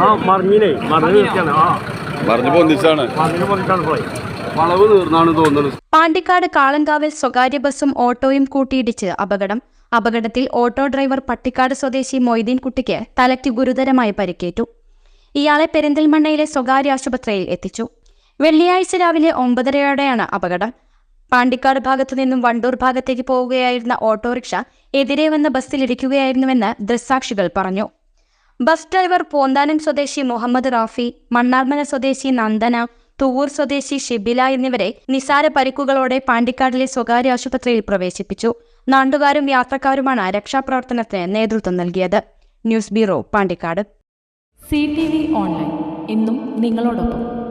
ആ മറിഞ്ഞിനെ. മറിഞ്ഞ് നിർത്തിയാണ് ആ. മറിഞ്ഞു പൊന്തിച്ചാണ്. മറിഞ്ഞിന് പറഞ്ഞിട്ടാണ് പോയി തോന്നുന്നത്. പാണ്ടിക്കാട് കാളങ്കാവിൽ സ്വകാര്യ ബസ്സും ഓട്ടോയും കൂട്ടിയിടിച്ച് അപകടം. അപകടത്തിൽ ഓട്ടോ ഡ്രൈവർ പട്ടിക്കാട് സ്വദേശി മൊയ്തീൻ കുട്ടിക്ക് തലയ്ക്ക് ഗുരുതരമായി പരിക്കേറ്റു. ഇയാളെ പെരിന്തൽമണ്ണയിലെ സ്വകാര്യ ആശുപത്രിയിൽ എത്തിച്ചു. വെള്ളിയാഴ്ച രാവിലെ ഒമ്പതരയോടെയാണ് അപകടം. പാണ്ടിക്കാട് ഭാഗത്തു നിന്നും വണ്ടൂർ ഭാഗത്തേക്ക് പോവുകയായിരുന്ന ഓട്ടോറിക്ഷ എതിരെ വന്ന ബസ്സിലിരിക്കുകയായിരുന്നുവെന്ന് ദൃസാക്ഷികൾ പറഞ്ഞു. ബസ് ഡ്രൈവർ പോന്താനം സ്വദേശി മുഹമ്മദ് റാഫി മണ്ണാർമല സ്വദേശി നന്ദന തുവൂർ സ്വദേശി ഷിബില എന്നിവരെ നിസാര പരിക്കുകളോടെ പാണ്ടിക്കാടിലെ സ്വകാര്യ ആശുപത്രിയിൽ പ്രവേശിപ്പിച്ചു. നാട്ടുകാരും യാത്രക്കാരുമാണ് രക്ഷാപ്രവർത്തനത്തിന് നേതൃത്വം നൽകിയത്. News bureau Pandikkad. C T V online. ഇന്നും നിങ്ങളോടൊപ്പം.